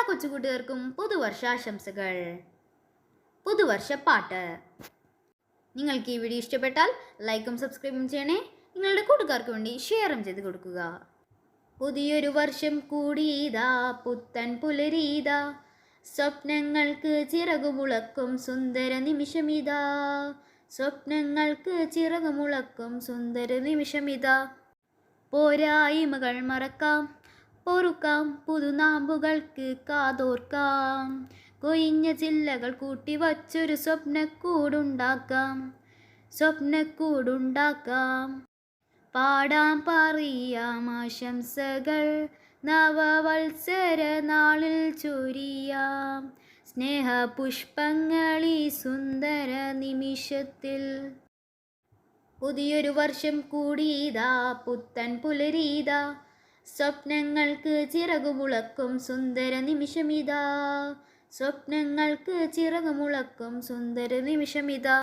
എല്ലാ കൊച്ചുകൂട്ടുകാർക്കും പുതുവർഷാശംസകൾ. പുതുവർഷ പാട്ട് നിങ്ങൾക്ക് ഈ വീഡിയോ ഇഷ്ടപ്പെട്ടാൽ ലൈക്കും സബ്സ്ക്രൈബും ചെയ്യണേ. നിങ്ങളുടെ കൂട്ടുകാർക്ക് വേണ്ടി ഷെയറും ചെയ്ത് കൊടുക്കുക. പുതിയൊരു വർഷം കൂടിയതാ പുത്തൻ പുലരീതാ. സ്വപ്നങ്ങൾക്ക് ചിറകുമുളക്കും സുന്ദര നിമിഷമിതാ. സ്വപ്നങ്ങൾക്ക് ചിറകുമുളക്കും സുന്ദര നിമിഷമിതാ. പോരായ്മകൾ മറക്കാം. പൊറുക്കാം പുതുനാമ്പുകൾക്ക് കാതോർക്കാം. കൊയിഞ്ഞ ചില്ലകൾ കൂട്ടി വച്ചൊരു സ്വപ്നക്കൂടുണ്ടാക്കാം. സ്വപ്നക്കൂടുണ്ടാക്കാം. പാടാം പറയാം ആശംസകൾ. നവവത്സര നാളിൽ ചൊരിയാം. സ്നേഹപുഷ്പങ്ങളീ സുന്ദര നിമിഷത്തിൽ. പുതിയൊരു വർഷം കൂടിയതാ പുത്തൻ പുലരീതാ. സ്വപ്നങ്ങൾക്ക് ചിറകുമുളക്കും സുന്ദര നിമിഷമിതാ. സ്വപ്നങ്ങൾക്ക് ചിറകുമുളക്കും സുന്ദര നിമിഷമിതാ.